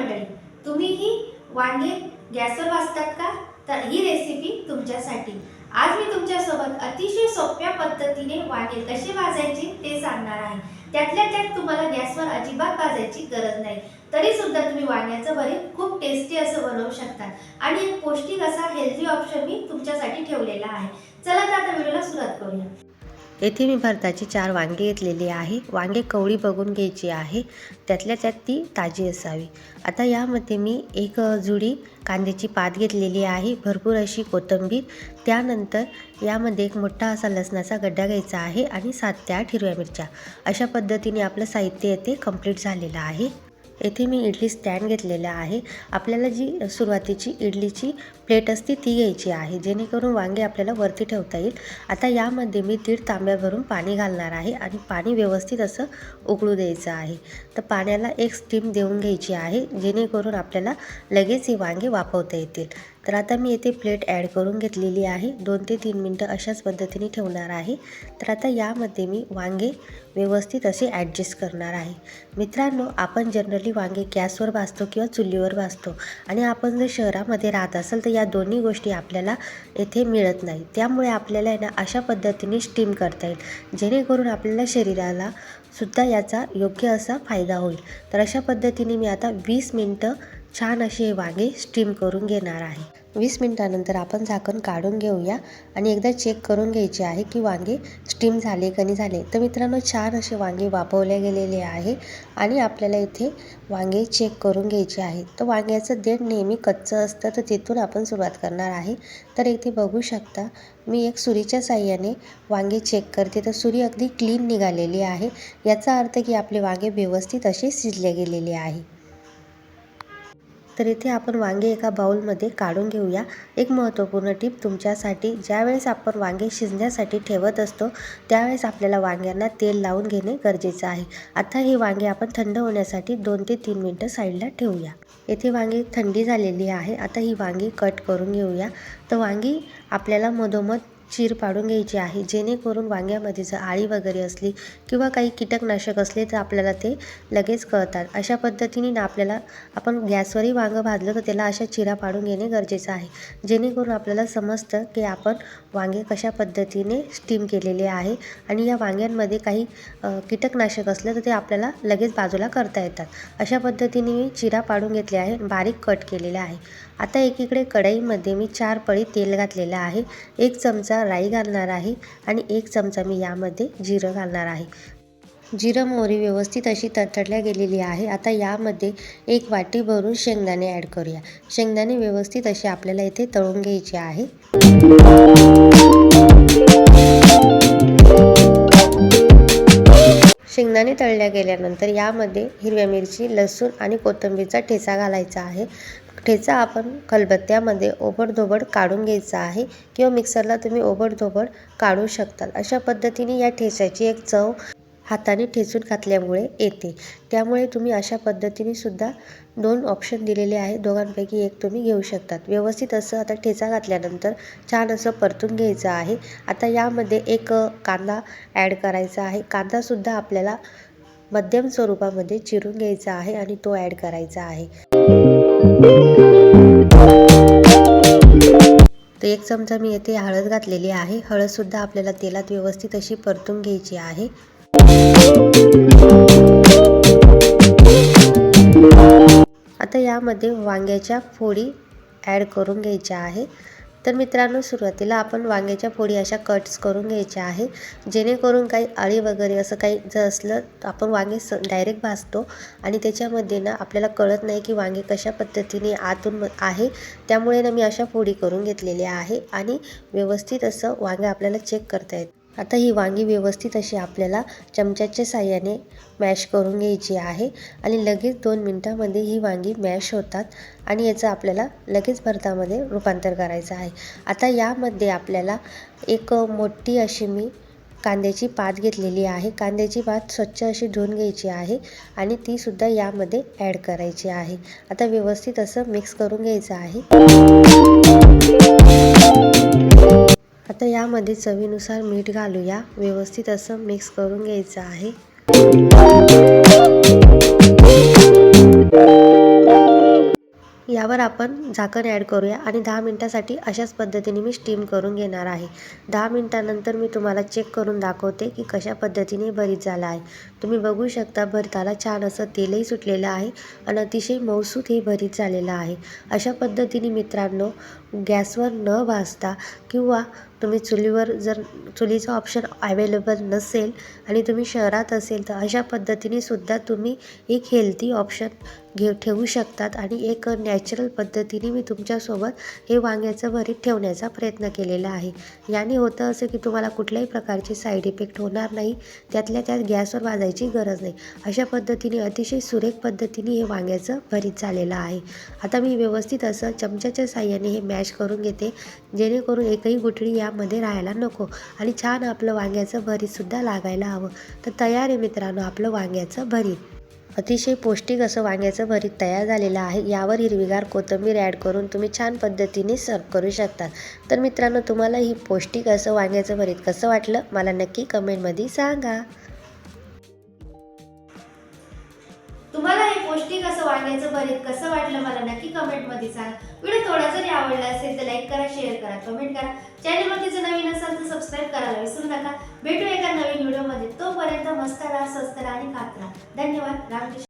मंडळी तुम्हीही वांगे गॅसवर भाजतात का? तर ही रेसिपी तुमच्यासाठी. आज मी तुमच्यासोबत अतिशय सोप्या पद्धतीने वांगे कसे भाजायचे ते सांगणार आहे. त्यातल्या त्यात तुम्हाला गॅसवर अजिबात भाजायची गरज नाही. तरी सुद्धा तुम्ही वांग्याचं भरीत खूप टेस्टी असं बनवू शकता आणि एक पौष्टिक असा हेल्दी ऑप्शन मी तुमच्यासाठी ठेवलेला आहे. चला तर आता व्हिडिओला सुरुवात करूया. येथे मी भरताची चार वांगे घेतलेली आहे. वांगे कवळी बघून घ्यायची आहे. त्यातल्या त्यात ती ताजी असावी. आता यामध्ये मी एक जुडी कांद्याची पात घेतलेली आहे. भरपूर अशी कोथिंबीर. त्यानंतर यामध्ये एक मोठा असा लसणाचा गड्डा घ्यायचा आहे आणि सात ते आठ हिरव्या मिरच्या. अशा पद्धतीने आपलं साहित्य येथे कंप्लीट झालेलं आहे. येथे मी इडली स्टँड घेतलेला आहे. आपल्याला जी सुरुवातीची इडलीची प्लेट असते ती घ्यायची आहे. जेणेकरून वांगे आपल्याला वरती ठेवता येईल. आता यामध्ये मी दीड तांब्या भरून पाणी घालणार आहे आणि पाणी व्यवस्थित असं उकळू द्यायचं आहे. तर पाण्याला एक स्टीम देऊन घ्यायची आहे जेणेकरून आपल्याला लगेच ही वांगे वापरता येतील. तर आता मी येथे प्लेट ॲड करून घेतलेली आहे. दोन ते तीन मिनटं अशाच पद्धतीने ठेवणार आहे. तर आता यामध्ये मी वांगे व्यवस्थित असे ॲडजस्ट करणार आहे. मित्रांनो आपण जनरली वांगे गॅसवर भाजतो किंवा चुलीवर भाजतो. आणि आपण जर शहरामध्ये राहत असेल तर या दोन्ही गोष्टी आपल्याला येथे मिळत नाही त्यामुळे आपल्याला आहे ना अशा पद्धतीने स्टीम करता येईल. जेणेकरून आपल्याला शरीराला सुद्धा याचा योग्य असा फायदा होईल. तर अशा पद्धतीने मी आता वीस मिनटं छान असे वांगे स्टीम करून घेणार आहे. वीस मिनटानंतर आपण झाकण काढून घेऊया आणि एकदा चेक करून घ्यायचे आहे की वांगे स्टीम झाले का नाही झाले. तर मित्रांनो छान असे वांगे वापरले गेलेले आहे आणि आपल्याला इथे वांगे चेक करून घ्यायचे आहे तर वांग्याचं देठ नेहमी कच्चं असतं तर तिथून आपण सुरुवात करणार आहे. तर इथे बघू शकता मी एक सुरीच्या साह्याने वांगे चेक करते. तर सुरी अगदी क्लीन निघालेली आहे. याचा अर्थ की आपले वांगे व्यवस्थित असे शिजले गेलेले आहे. तर इथे आपण वांगे एका बाउलमध्ये काढून घेऊया. एक महत्त्वपूर्ण टीप तुमच्यासाठी ज्यावेळेस आपण वांगे शिजण्यासाठी ठेवत असतो त्यावेळेस आपल्याला वांग्यांना तेल लावून घेणे गरजेचं आहे. आता हे वांगे आपण थंड होण्यासाठी दोन ते तीन मिनटं साईडला ठेवूया. येथे वांगी थंडी झालेली आहे. आता ही वांगी कट करून घेऊया. तर वांगी आपल्याला मधोमध चीर पाडून घ्यायची आहे. जेणेकरून वांग्यामध्ये जर आळी वगैरे असली किंवा काही कीटकनाशक असले तर आपल्याला ते लगेच कळतात. अशा पद्धतीने ना आपल्याला आपण गॅसवरही वांगं भाजलं तर त्याला अशा चिरा पाडून घेणे गरजेचं आहे. जेणेकरून आपल्याला समजतं की आपण वांगे कशा पद्धतीने स्टीम केलेले आहे आणि या वांग्यांमध्ये काही कीटकनाशक असलं तर ते आपल्याला लगेच बाजूला करता येतात. अशा पद्धतीने मी चिरा पाडून घेतले आहे बारीक कट केलेला आहे. आता एकीकडे कढईमध्ये मी चार पळी तेल घातलेलं आहे. एक चमचा राई घालणार आहे आणि एक चमचा मी यामध्ये जिरं घालणार आहे. जिरं मोहरी व्यवस्थित अशी तडतडल्या गेलेली आहे. आता यामध्ये एक वाटी भरून शेंगदाणे ॲड करूया. शेंगदाणे व्यवस्थित असे आपल्याला इथे तळून घ्यायचे आहे. शेंगदाणे तळल्या गेल्यानंतर यामध्ये हिरव्या मिरची लसूण आणि कोथिंबीरचा ठेचा घालायचा आहे. ठेचा आपण खलबत्त्यामध्ये ओबडधोबड काढून घ्यायचा आहे किंवा मिक्सरला तुम्ही ओबडधोबड काढू शकता अशा पद्धतीने या ठेच्याची एक चव हाताने ठेचून घातल्यामुळे येते. त्यामुळे तुम्ही अशा पद्धतीने सुद्धा दोन ऑप्शन दिलेले आहे दोघांपैकी एक तुम्ही घेऊ शकतात. व्यवस्थित असं आता ठेचा घातल्यानंतर छान असं परतून घ्यायचं आहे. आता यामध्ये एक कांदा ॲड करायचा आहे. कांदासुद्धा आपल्याला मध्यम स्वरूपामध्ये चिरून घ्यायचा आहे आणि तो ॲड करायचा आहे. तर एक चमचा मी येथे हळद घातलेली आहे. हळदसुद्धा आपल्याला तेलात व्यवस्थित अशी परतून घ्यायची आहे. आता यामध्ये वांग्याच्या फोडी ॲड करून घ्यायच्या आहे. तर मित्रांनो सुरुवातीला आपण वांग्याच्या फोडी अशा कट्स करून घ्यायच्या आहे जेणेकरून काही अळी वगैरे असं काही जर असलं तर आपण वांगे स डायरेक्ट भाजतो आणि त्याच्यामध्ये ना आपल्याला कळत नाही की वांगे कशा पद्धतीने आतून आहे. त्यामुळे ना मी अशा फोडी करून घेतलेल्या आहे आणि व्यवस्थित असं वांगे आपल्याला चेक करता येत आता ही वांगी व्यवस्थित अशी आपल्याला चमच्याच्या साह्याने मॅश करून घ्यायची आहे. आणि लगेच दोन मिनटामध्ये ही वांगी मॅश होतात आणि याचं आपल्याला लगेच भरतामध्ये रूपांतर करायचं आहे. आता यामध्ये आपल्याला एक मोठी अशी मी कांद्याची पात घेतलेली आहे. कांद्याची पात स्वच्छ अशी धुवून घ्यायची आहे आणि तीसुद्धा यामध्ये ॲड करायची आहे. आता व्यवस्थित असं मिक्स करून घ्यायचं आहे. आता यामध्ये चवीनुसार मीठ घालूया. व्यवस्थित असं मिक्स करून घ्यायचं आहे. यावर आपण झाकण ॲड करूया आणि दहा मिनटासाठी अशाच पद्धतीने मी स्टीम करून घेणार आहे. दहा मिनटानंतर मी तुम्हाला चेक करून दाखवते की कशा पद्धतीने भरीत झाला आहे. तुम्ही बघू शकता भरताला छान असं तेलही सुटलेलं आहे आणि अतिशय मौसूत हे भरीत झालेलं आहे. अशा पद्धतीने मित्रांनो गॅसवर न भाजता किंवा तुम्ही चुलीवर जर चुलीचा ऑप्शन अवेलेबल नसेल आणि तुम्ही शहरात असेल तर अशा पद्धतीने सुद्धा तुम्ही एक हेल्दी ऑप्शन घे ठेवू शकतात आणि एक नॅचरल पद्धतीने मी तुमच्यासोबत हे वांग्याचं भरीत ठेवण्याचा प्रयत्न केलेला आहे. याने होतं असं की तुम्हाला कुठल्याही प्रकारचे साईड इफेक्ट होणार नाही त्यातल्या त्यात गॅसवर वाजायची गरज नाही. अशा पद्धतीने अतिशय सुरेख पद्धतीने हे वांग्याचं भरीत झालेलं आहे. आता मी व्यवस्थित असं चमच्याच्या साह्याने हे मॅश करून घेते. जेणेकरून एकही गुठळी या त्यामध्ये राहायला नको. आणि छान आपलं वांग्याचं भरीतसुद्धा लागायला हवं. तर तयार आहे मित्रांनो आपलं वांग्याचं भरीत. अतिशय पौष्टिक असं वांग्याचं भरीत तयार झालेलं आहे. यावर हिरवीगार कोथिंबीर ॲड करून तुम्ही छान पद्धतीने सर्व करू शकता तर मित्रांनो तुम्हाला ही पौष्टिक असं वांग्याचं भरीत कसं वाटलं? मला नक्की कमेंटमध्ये सांगा. तुम्हाला हे पौष्टिक असं वांग्याचं भरीत कसं वाटलं? मला नक्की कमेंट सांगा व्हिडिओ थोडा जरी आवडला असेल तर लाईक करा शेअर करा कमेंट करा. चॅनलवरती जर नवीन असाल तर सबस्क्राईब करायला विसरू नका. भेटू एका नवीन व्हिडिओमध्ये. तोपर्यंत मस्त राहा स्वस्त राहा आणि खात राहा. धन्यवाद. रामकृष्ण.